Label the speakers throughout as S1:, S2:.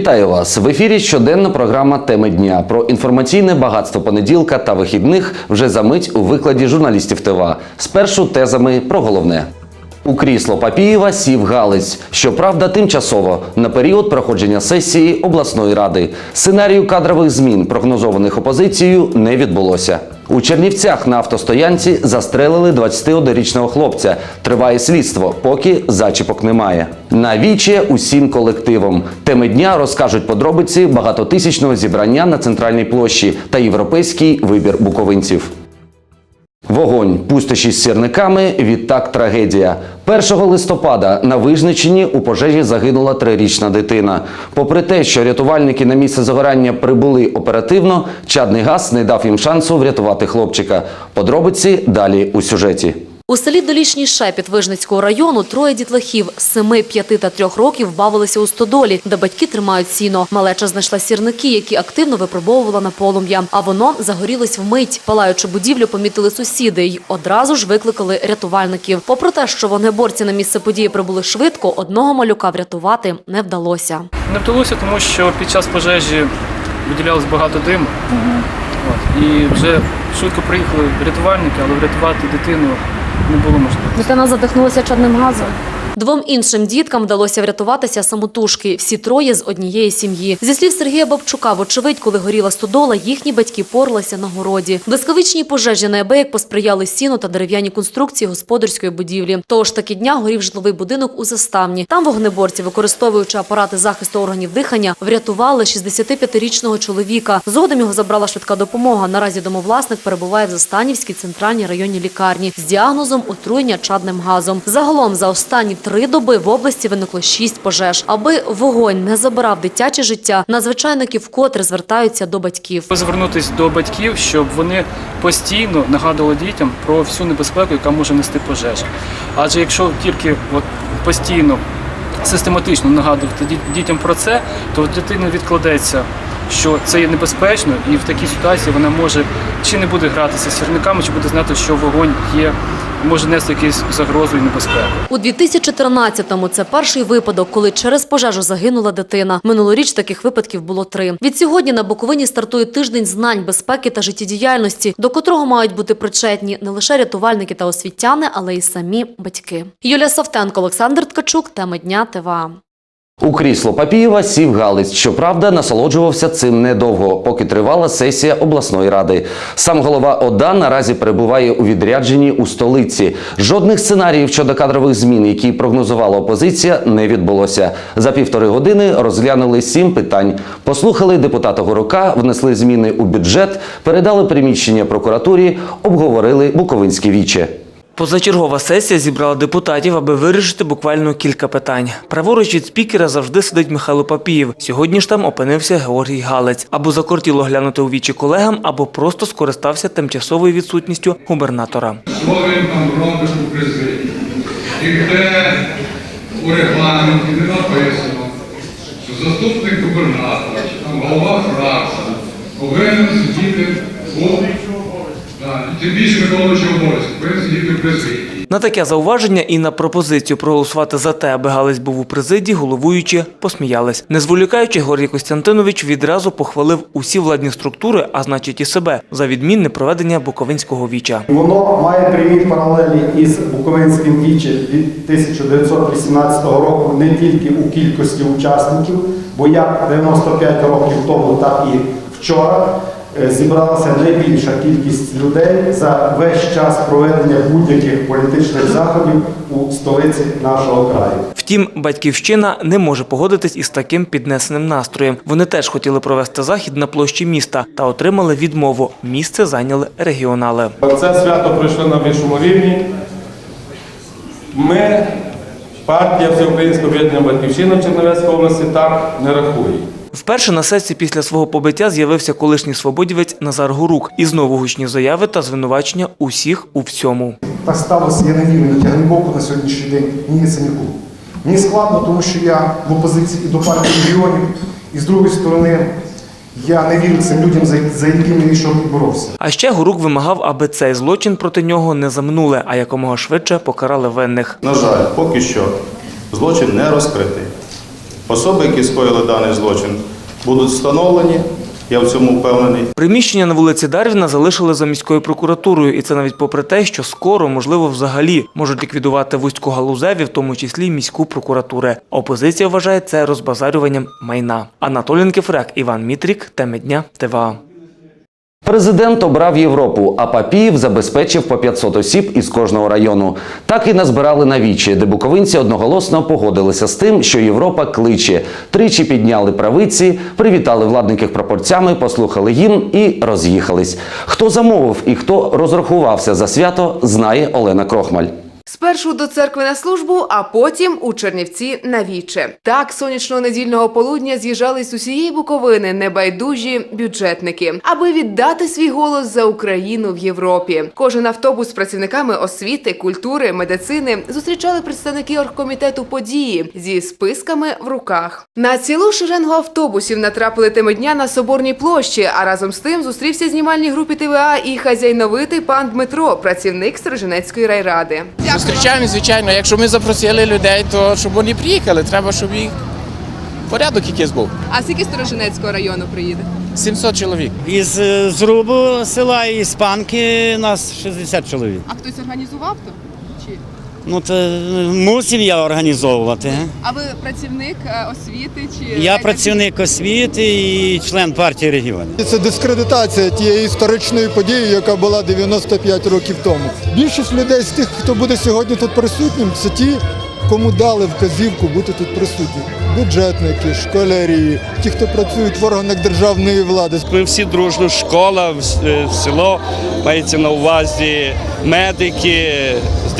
S1: Вітаю вас в ефірі. Щоденна програма Теми дня про інформаційне багатство понеділка та вихідних вже за мить у викладі журналістів ТВА. Спершу тезами про головне. У крісло Папієва сів Галиць. Щоправда, тимчасово на період проходження сесії обласної ради. Сценарію кадрових змін, прогнозованих опозицією, не відбулося. У Чернівцях на автостоянці застрелили 21-річного хлопця. Триває слідство, поки зачіпок немає. На віче усім колективом. Теми дня розкажуть подробиці багатотисячного зібрання на центральній площі та європейський вибір буковинців. Вогонь, пустощі з сірниками, відтак трагедія. 1 листопада на Вижничині у пожежі загинула трирічна дитина. Попри те, що рятувальники на місце загорання прибули оперативно, чадний газ не дав їм шансу врятувати хлопчика. Подробиці далі у сюжеті.
S2: У селі Долішній Шепіт Вижницького району троє дітлахів з 7, 5 та 3 років бавилися у стодолі, де батьки тримають сіно. Малеча знайшла сірники, які активно випробовувала на полум'я. А воно загорілось вмить. Палаючу будівлю помітили сусіди й одразу ж викликали рятувальників. Попри те, що вогнеборці на місце події прибули швидко, одного малюка врятувати не вдалося.
S3: Не вдалося, тому що під час пожежі виділялось багато диму. От, і вже швидко приїхали рятувальники, але врятувати дитину не було можливості.
S2: Дитина задихнулася чадним газом. Двом іншим діткам вдалося врятуватися самотужки. Всі троє з однієї сім'ї. Зі слів Сергія Бабчука, вочевидь, коли горіла стодола, їхні батьки поралися на городі. Блискавичній пожежі неабияк посприяли сіно та дерев'яні конструкції господарської будівлі. Того ж таки дня горів житловий будинок у заставні. Там вогнеборці, використовуючи апарати захисту органів дихання, врятували 65-річного чоловіка. Згодом його забрала швидка допомога. Наразі домовласник перебуває в Застанівській центральній районній лікарні з діагнозом отруєння чадним газом. Загалом за останні три доби в області виникло шість пожеж. Аби вогонь не забирав дитяче життя, надзвичайники вкотре звертаються до батьків.
S3: Звернутися до батьків, щоб вони постійно нагадували дітям про всю небезпеку, яка може нести пожежа. Адже якщо тільки постійно систематично нагадувати дітям про це, то в дитини відкладеться, що це є небезпечно, і в такій ситуації вона може чи не буде гратися з сірниками, чи буде знати, що вогонь є, може нести якісь загрозу і небезпеку.
S2: У 2014-му це перший випадок, коли через пожежу загинула дитина. Минулоріч таких випадків було три. Від сьогодні на Буковині стартує тиждень знань, безпеки та життєдіяльності, до котрого мають бути причетні не лише рятувальники та освітяни, але й самі батьки. Юлія Савтенко, Олександр Ткачук. Теми дня ТВА.
S1: У крісло Папієва сів Галиць. Щоправда, насолоджувався цим недовго, поки тривала сесія обласної ради. Сам голова ОДА наразі перебуває у відрядженні у столиці. Жодних сценаріїв щодо кадрових змін, які прогнозувала опозиція, не відбулося. За півтори години розглянули сім питань. Послухали депутата Горока, внесли зміни у бюджет, передали приміщення прокуратурі, обговорили Буковинське віче.
S4: Позачергова сесія зібрала депутатів, аби вирішити буквально кілька питань. Праворуч від спікера завжди сидить Михайло Папієв. Сьогодні ж там опинився Георгій Галець. Або закортіло глянути у вічі колегам, або просто скористався тимчасовою відсутністю губернатора.
S5: там робить у президії. І де у регламенті не написано, що заступник губернатора чи там голова фракції повинен сидіти у тим більше виконуючи обов'язки, повинен сидіти в президії.
S4: На таке зауваження і на пропозицію проголосувати за те, аби Галець був у президії, головуючі посміялись. Не зволікаючи, Георгій Костянтинович відразу похвалив усі владні структури, а значить і себе, за відмінне проведення Буковинського віча.
S6: Воно має прямі паралелі із Буковинським вічем від 1918 року не тільки у кількості учасників, бо як 95 років тому, так і вчора зібралася найбільша кількість людей за весь час проведення будь-яких політичних заходів у столиці нашого краю.
S4: Втім, батьківщина не може погодитись із таким піднесеним настроєм. Вони теж хотіли провести захід на площі міста та отримали відмову. Місце зайняли регіонали.
S7: Це свято пройшло на вищому рівні. Ми, партія Всеукраїнського об'єднання Батьківщина в Чернівецькій області так не рахує.
S4: Вперше на сесії після свого побиття з'явився колишній свободівець Назар Гурук і знову гучні заяви та звинувачення усіх у всьому.
S8: Так сталося, я не вірю ні Тягнебоку на сьогоднішній день, ні Яценюку. Мені складно, тому що я в опозиції і до партії регіонів, і з другої сторони, я не вірю цим людям, за, за якими я йшов боровся.
S4: А ще Гурук вимагав, аби цей злочин проти нього не заминули, а якомога швидше покарали винних.
S9: На жаль, поки що злочин не розкритий. Особи, які скоїли даний злочин, будуть встановлені. Я в цьому впевнений.
S4: Приміщення на вулиці Дарвіна залишили за міською прокуратурою, і це навіть попри те, що скоро, можливо, взагалі можуть ліквідувати вузьку галузеві, в тому числі міську прокуратури. Опозиція вважає це розбазарюванням майна. Анатолій Кефрек, Іван Мітрік, теми дня ТВА.
S1: Президент обрав Європу, а Папіїв забезпечив по 500 осіб із кожного району. Так і назбирали на вічі, де буковинці одноголосно погодилися з тим, що Європа кличе. Тричі підняли правиці, привітали владників прапорцями, послухали гімн і роз'їхались. Хто замовив і хто розрахувався за свято, знає Олена Крохмаль.
S10: Спершу до церкви на службу, а потім у Чернівці на віче. Так сонячного недільного полудня з'їжджались з усієї Буковини небайдужі бюджетники, аби віддати свій голос за Україну в Європі. Кожен автобус з працівниками освіти, культури, медицини зустрічали представники оргкомітету події зі списками в руках. На цілу шеренгу автобусів натрапили теми дня на соборній площі. А разом з тим зустрівся знімальній групі ТВА і хазяйновитий пан Дмитро, працівник Сторожинецької райради.
S11: Зустрічаємо, звичайно. Якщо ми запросили людей, то щоб вони приїхали, треба, щоб їх порядок якийсь був.
S10: А скільки Сторожинецького району приїде?
S11: 700 чоловік.
S12: Із е, зрубу села із панки нас 60 чоловік.
S10: А хтось організував то? Чи
S12: Ну то е, мусив я організовувати.
S10: а ви працівник е, освіти? Чи
S12: Я працівник освіти і член партії регіонів.
S13: Це дискредитація тієї історичної події, яка була 95 років тому. Більшість людей з тих, хто буде сьогодні тут присутнім, це ті, кому дали вказівку бути тут присутні. Бюджетники, школярі, ті, хто працюють в органах державної влади.
S7: Ми всі дружно, школа, е, село, мається на увазі медики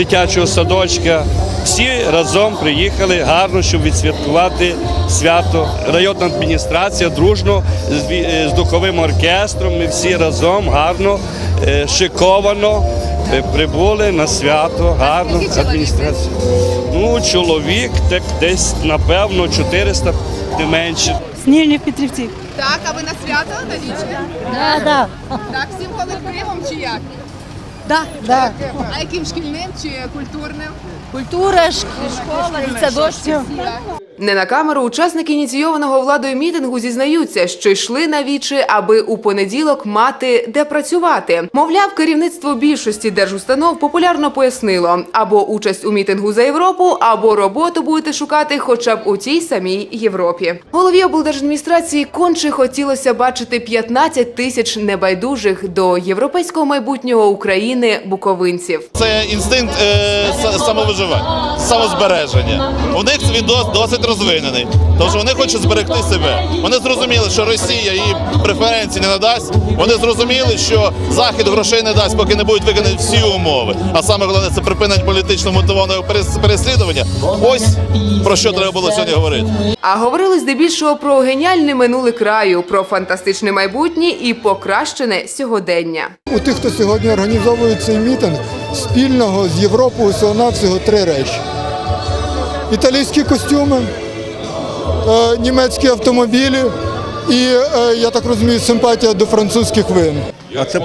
S7: дитячого садочка. Всі разом приїхали гарно, щоб відсвяткувати свято. Районна адміністрація дружно з е, духовим оркестром. Ми всі разом гарно, е, шиковано е, прибули на свято. Гарно адміністрація. Ну, чоловік, так десь напевно 400, не менше.
S14: Сніжні Петрівці.
S10: Так, а ви на свято на вічі?
S14: Да, да.
S10: Так, всім колективом чи як?
S14: Да, да.
S10: А яким шкільним чи культурним?
S14: Культура, ш- школа, дитсадочки.
S10: Не на камеру учасники ініційованого владою мітингу зізнаються, що йшли на вічі, аби у понеділок мати де працювати. Мовляв, керівництво більшості держустанов популярно пояснило: або участь у мітингу за Європу, або роботу будете шукати, хоча б у тій самій Європі. Голові облдержадміністрації конче хотілося бачити 15 тисяч небайдужих до європейського майбутнього України буковинців.
S5: Це інстинкт е, са- самовиживання, самозбереження. У них він досить розвинений, що вони хочуть зберегти себе. Вони зрозуміли, що Росія їм преференцій не надасть. Вони зрозуміли, що Захід грошей не дасть, поки не будуть виконані всі умови. А саме головне це припинення політично мотивованого перес- переслідування. Ось про що треба було сьогодні говорити.
S10: А говорили здебільшого про геніальне минуле краю, про фантастичне майбутнє і покращене сьогодення.
S13: У тих, хто сьогодні організовує цей мітинг, спільного з Європою всього-навсього три речі: італійські костюми, е, німецькі автомобілі і, е, я так розумію, симпатія до французьких вин.
S12: А це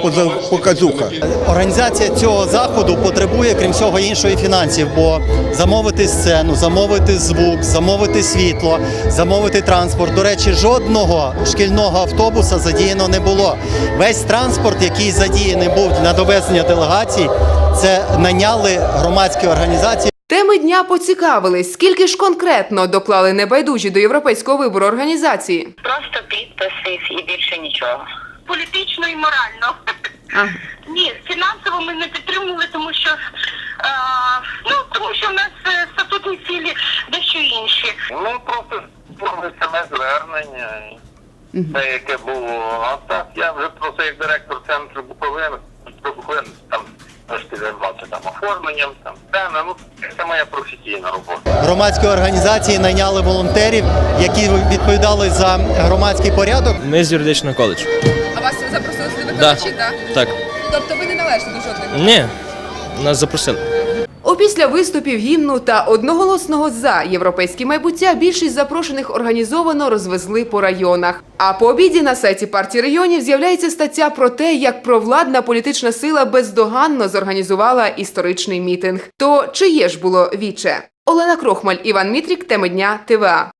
S12: показуха. Організація цього заходу потребує, крім всього іншого, фінансів, бо замовити сцену, замовити звук, замовити світло, замовити транспорт. До речі, жодного шкільного автобуса задіяно не було. Весь транспорт, який задіяний був на довезення делегацій, це наняли громадські організації.
S10: Теми дня поцікавились, скільки ж конкретно доклали небайдужі до європейського вибору організації.
S14: Просто підписи і більше нічого.
S15: політично і морально. Ні, фінансово ми не підтримували, тому що е, ну тому що в нас е, статутні цілі дещо інші.
S5: Ну просто форми саме звернення, те, яке було. А так я вже просто як директор центру Буковини там трошки займався там оформленням, там сцена, ну це моя професійна робота.
S12: Громадські організації найняли волонтерів, які відповідали за громадський порядок.
S11: Ми з юридичного коледжу.
S10: А вас запросили
S11: викладачі,
S10: так?
S11: Так.
S10: Тобто ви не належите до жодних?
S11: Ні, нас запросили.
S10: Опісля виступів гімну та одноголосного за європейські майбуття більшість запрошених організовано розвезли по районах. А по обіді на сайті партії регіонів з'являється стаття про те, як провладна політична сила бездоганно зорганізувала історичний мітинг. То чиє ж було віче? Олена Крохмаль, Іван Мітрік, теми дня ТВА.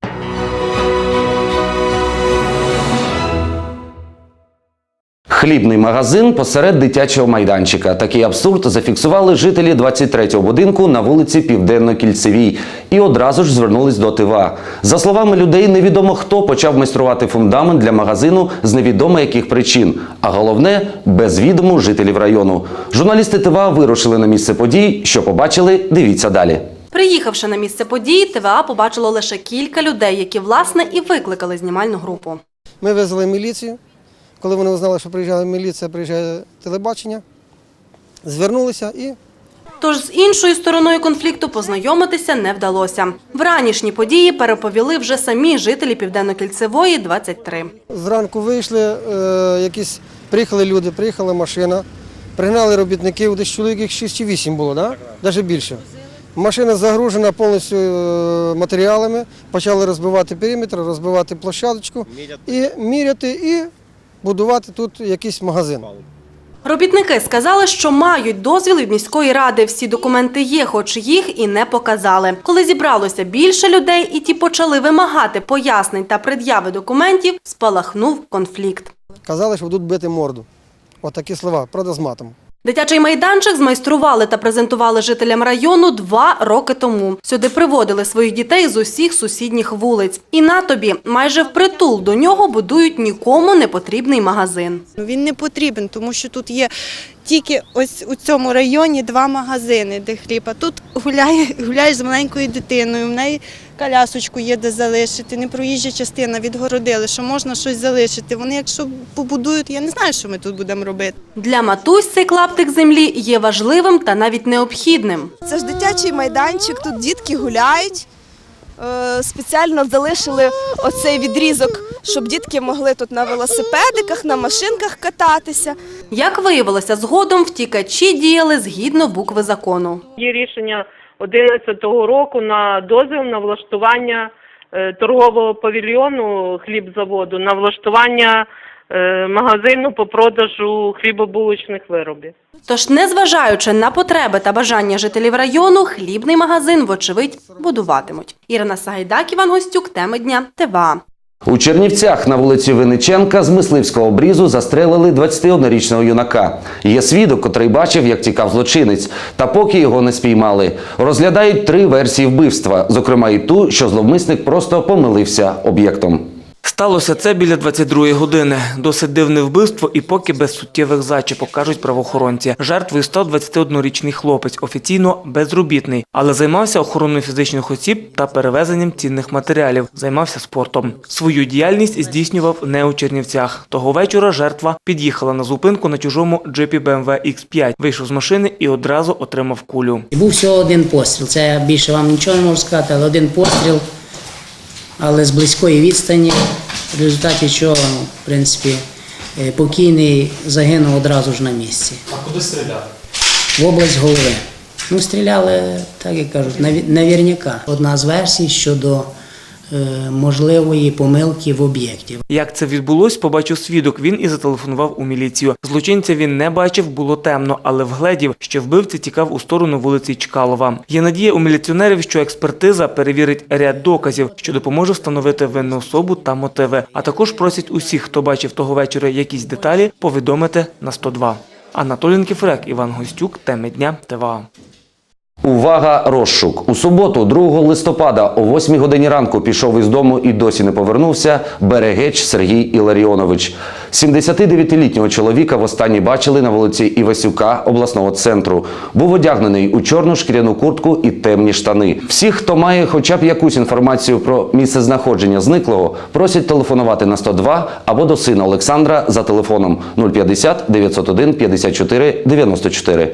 S1: Хлібний магазин посеред дитячого майданчика. Такий абсурд зафіксували жителі 23-го будинку на вулиці Південно-Кільцевій і одразу ж звернулись до ТВА. За словами людей, невідомо хто почав майструвати фундамент для магазину з невідомо яких причин. А головне без відому жителів району. Журналісти ТВА вирушили на місце подій. Що побачили? Дивіться далі.
S16: Приїхавши на місце події, ТВА побачило лише кілька людей, які власне і викликали знімальну групу.
S12: Ми визвали міліцію. Коли вони узнали, що приїжджає міліція, приїжджає телебачення, звернулися і
S16: Тож з іншою стороною конфлікту познайомитися не вдалося. Вранішні події переповіли вже самі жителі Південно-Кільцевої, 23.
S12: зранку вийшли, е, якісь приїхали люди, приїхала машина, пригнали робітників, десь чоловік їх 6 чи 8 було, да? навіть більше. Машина загружена повністю е, матеріалами, почали розбивати периметр, розбивати площадочку і міряти, і будувати тут якийсь магазин.
S16: Робітники сказали, що мають дозвіл від міської ради. Всі документи є, хоч їх і не показали. Коли зібралося більше людей, і ті почали вимагати пояснень та пред'яви документів, спалахнув конфлікт.
S12: Казали, що будуть бити морду. Отакі слова, правда, з матом.
S16: Дитячий майданчик змайстрували та презентували жителям району два роки тому. Сюди приводили своїх дітей з усіх сусідніх вулиць. І на тобі майже впритул до нього будують нікому не потрібний магазин.
S17: Він не потрібен, тому що тут є тільки ось у цьому районі два магазини, де хліб. А тут гуляє, гуляєш з маленькою дитиною, в неї колясочку є де залишити, не проїжджа частина, відгородили, що можна щось залишити. Вони, якщо побудують, я не знаю, що ми тут будемо робити.
S16: Для матусь цей клаптик землі є важливим та навіть необхідним.
S11: Це ж дитячий майданчик, тут дітки гуляють. Е, Спеціально залишили оцей відрізок, щоб дітки могли тут на велосипедиках, на машинках кататися.
S16: Як виявилося, згодом втікачі діяли згідно букви закону.
S18: Є рішення 2011 року на дозвіл на влаштування е, торгового павільйону хлібзаводу, на влаштування магазину по продажу хлібобулочних виробів.
S16: Тож, незважаючи на потреби та бажання жителів району, хлібний магазин, вочевидь, будуватимуть. Ірина Сагайдак, Іван Гостюк, теми дня, ТВА.
S1: У Чернівцях на вулиці Винниченка з мисливського обрізу застрелили 21-річного юнака. Є свідок, котрий бачив, як тікав злочинець. Та поки його не спіймали. Розглядають три версії вбивства, зокрема і ту, що зловмисник просто помилився об'єктом.
S4: Сталося це біля 22-ї години. Досить дивне вбивство і поки без суттєвих зачіпок, кажуть правоохоронці. Жертвою став 21-річний хлопець, офіційно безробітний, але займався охороною фізичних осіб та перевезенням цінних матеріалів. Займався спортом. Свою діяльність здійснював не у Чернівцях. Того вечора жертва під'їхала на зупинку на чужому джипі BMW X5, вийшов з машини і одразу отримав кулю.
S19: Був всього один постріл. Це більше вам нічого не можу сказати, але один постріл, але з близької відстані, в результаті чого, ну, в принципі, е, покійний загинув одразу ж на місці.
S20: А куди стріляли?
S19: В область голови. Ну, стріляли, так як кажуть, наві- навірняка. Одна з версій щодо можливої помилки в об'єкті.
S4: Як це відбулось, побачив свідок. Він і зателефонував у міліцію. Злочинця він не бачив, було темно, але вгледів, що вбивця тікав у сторону вулиці Чкалова. Є надія у міліціонерів, що експертиза перевірить ряд доказів, що допоможе встановити винну особу та мотиви. А також просять усіх, хто бачив того вечора якісь деталі, повідомити на 102. Анатолій Кіфрек, Іван Гостюк, теми дня ТВА.
S1: Увага, розшук. У суботу, 2 листопада, о 8 годині ранку пішов із дому і досі не повернувся Берегеч Сергій Іларіонович. 79-літнього чоловіка востаннє бачили на вулиці Івасюка обласного центру. Був одягнений у чорну шкіряну куртку і темні штани. Всіх, хто має хоча б якусь інформацію про місце знаходження зниклого, просять телефонувати на 102 або до сина Олександра за телефоном 050 901 54 94.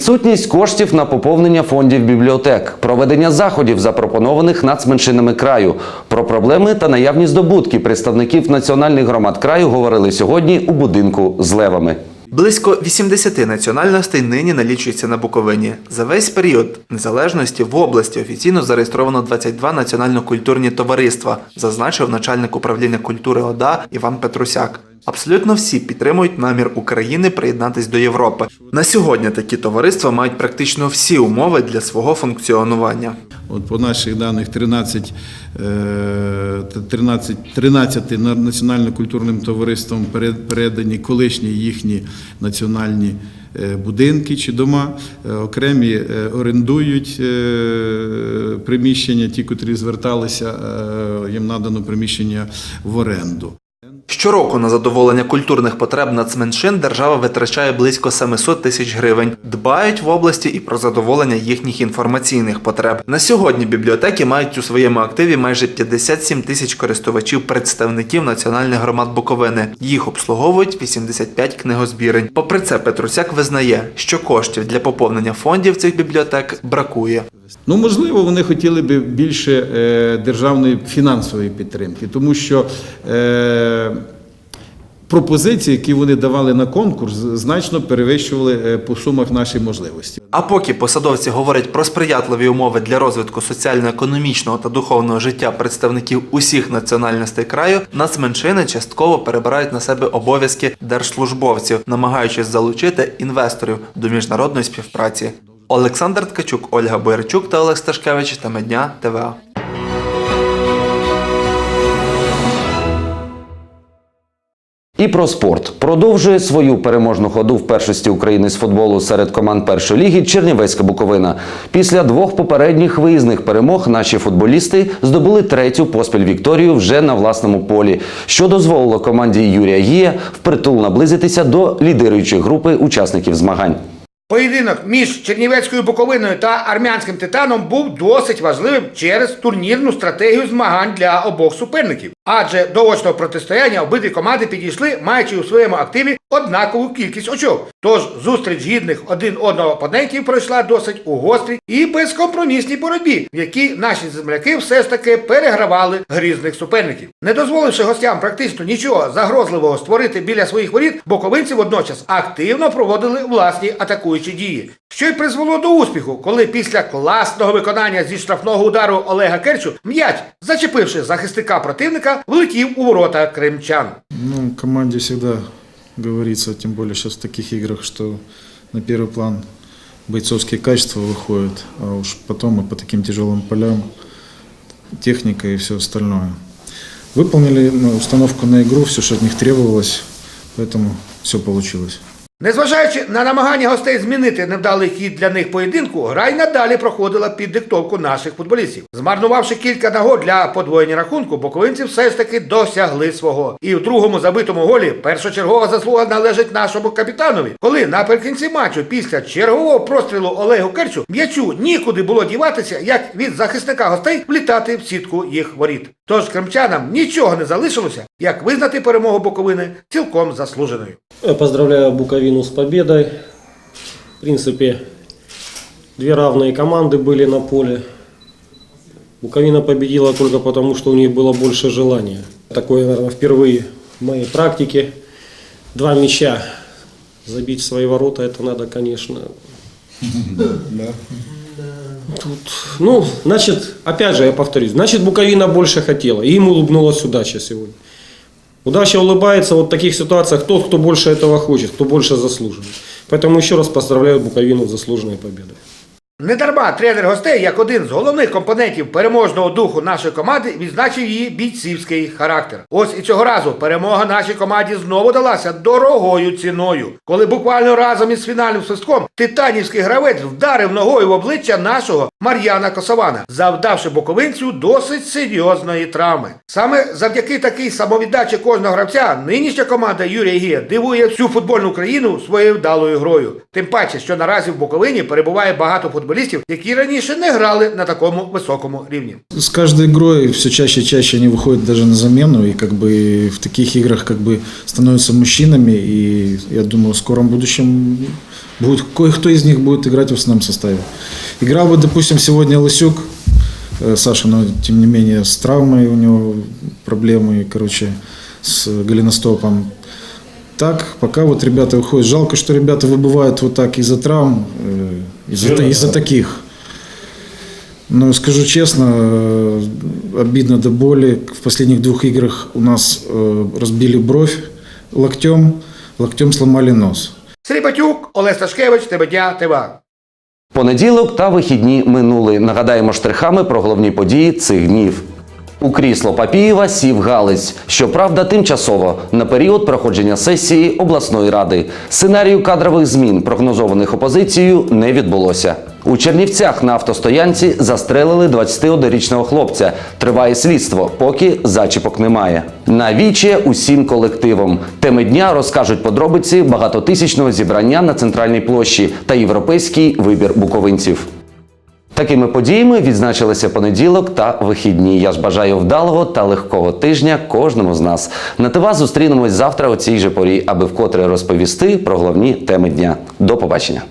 S1: Відсутність коштів на поповнення фондів бібліотек, проведення заходів, запропонованих нацменшинами краю. Про проблеми та наявні здобутки представників національних громад краю говорили сьогодні у будинку з левами.
S21: Близько 80 національностей нині налічується на Буковині. За весь період незалежності в області офіційно зареєстровано 22 національно-культурні товариства, зазначив начальник управління культури ОДА Іван Петрусяк. Абсолютно всі підтримують намір України приєднатись до Європи. На сьогодні такі товариства мають практично всі умови для свого функціонування.
S22: От по наших даних 13, е, 13, 13 на- національно-культурним товариством перед- передані колишні їхні національні е, будинки чи дома. Е, Окремі е, орендують приміщення, ті, котрі зверталися, їм надано приміщення в оренду.
S21: Щороку на задоволення культурних потреб нацменшин держава витрачає близько 700 тисяч гривень. Дбають в області і про задоволення їхніх інформаційних потреб. На сьогодні бібліотеки мають у своєму активі майже 57 тисяч користувачів представників національних громад Буковини. Їх обслуговують 85 книгозбірень. Попри це, Петрусяк визнає, що коштів для поповнення фондів цих бібліотек бракує.
S22: Ну, можливо, вони хотіли б більше е, державної фінансової підтримки, тому що е, пропозиції, які вони давали на конкурс, значно перевищували е, по сумах наші можливості.
S21: А поки посадовці говорять про сприятливі умови для розвитку соціально-економічного та духовного життя представників усіх національностей краю, нацменшини частково перебирають на себе обов'язки держслужбовців, намагаючись залучити інвесторів до міжнародної співпраці. Олександр Ткачук, Ольга Боярчук та Олег Сташкевич. Теми дня ТВА.
S1: І про спорт продовжує свою переможну ходу в першості України з футболу серед команд першої ліги Чернівецька Буковина. Після двох попередніх виїзних перемог наші футболісти здобули третю поспіль Вікторію вже на власному полі, що дозволило команді Юрія Гія впритул наблизитися до лідируючої групи учасників змагань.
S10: Поєдинок між Чернівецькою Буковиною та армянським титаном був досить важливим через турнірну стратегію змагань для обох суперників. Адже до очного протистояння обидві команди підійшли, маючи у своєму активі однакову кількість очок. Тож зустріч гідних один одного опонентів пройшла досить у гострій і безкомпромісній боротьбі, в якій наші земляки все ж таки перегравали грізних суперників. Не дозволивши гостям практично нічого загрозливого створити біля своїх воріт, боковинці водночас активно проводили власні атакуючі дії, що й призвело до успіху, коли після класного виконання зі штрафного удару Олега Керчу м'яч, зачепивши захисника противника, влетів у ворота кримчан.
S22: Ну, команде всегда говорится, тем более сейчас в таких играх, что на первый план бойцовские качества выходят, а уж потом и по таким тяжелым полям техника и все остальное. Выполнили ну, установку на игру, все, что от них требовалось, поэтому все получилось.
S10: Незважаючи на намагання гостей змінити невдалий хід для них поєдинку, гра й надалі проходила під диктовку наших футболістів. Змарнувавши кілька нагод для подвоєння рахунку, боковинці все ж таки досягли свого. І в другому забитому голі першочергова заслуга належить нашому капітанові. Коли наприкінці матчу після чергового прострілу Олегу Керчу м'ячу нікуди було діватися, як від захисника гостей влітати в сітку їх воріт. Тож кримчанам нічого не залишилося, як визнати перемогу Буковини цілком заслуженою.
S23: Я поздравляю Буковину с победой. В принципе, две равные команды были на поле. Буковина победила только потому, что у них было больше желания. Такое, наверное, впервые в моей практике. Два мяча забить в свои ворота, это надо, конечно. Тут, ну, значит, опять же, я повторюсь, значит, Буковина больше хотела, и им улыбнулась удача сегодня. Удача улыбается вот в таких ситуациях тот, кто больше этого хочет, кто больше заслуживает. Поэтому еще раз поздравляю Буковину с заслуженной победой.
S10: Недарма тренер гостей, як один з головних компонентів переможного духу нашої команди, відзначив її бійцівський характер. Ось і цього разу перемога нашій команді знову далася дорогою ціною, коли буквально разом із фінальним свистком титанівський гравець вдарив ногою в обличчя нашого Мар'яна Косована, завдавши боковинцю досить серйозної травми. Саме завдяки такій самовіддачі кожного гравця нинішня команда Юрія Гія дивує всю футбольну країну своєю вдалою грою. Тим паче, що наразі в Буковині перебуває багато футболістів, які раніше не грали на такому високому рівні.
S22: С каждой игрой все чаще и чаще они выходят даже на замену, и как бы в таких играх как бы становятся мужчинами, и я думаю, в скором будущем будет, кое-кто из них будет играть в основном составе. Играл бы, допустим, сегодня Лысюк, э, Саша, но тем не менее с травмой у него проблемы, короче, с голеностопом. Так, пока вот ребята выходят. Жалко, что ребята выбывают вот так из-за травм, э, из-за из таких. Ну, скажу честно, обидно до боли. В последних двух играх у нас э, разбили бровь локтем, локтем сломали нос.
S10: Сергій Батюк, Олег Сташкевич, Тебедя, ТВА.
S1: Понеділок та вихідні минули. Нагадаємо штрихами про головні події цих днів. У крісло Папієва сів Галиць, щоправда, тимчасово на період проходження сесії обласної ради. Сценарію кадрових змін, прогнозованих опозицією, не відбулося. У Чернівцях на автостоянці застрелили 21-річного хлопця. Триває слідство, поки зачіпок немає. На віче усім колективом. Теми дня розкажуть подробиці багатотисячного зібрання на центральній площі та європейський вибір буковинців. Такими подіями відзначилися понеділок та вихідні. Я ж бажаю вдалого та легкого тижня кожному з нас. На ТВА зустрінемось завтра о цій же порі, аби вкотре розповісти про головні теми дня. До побачення.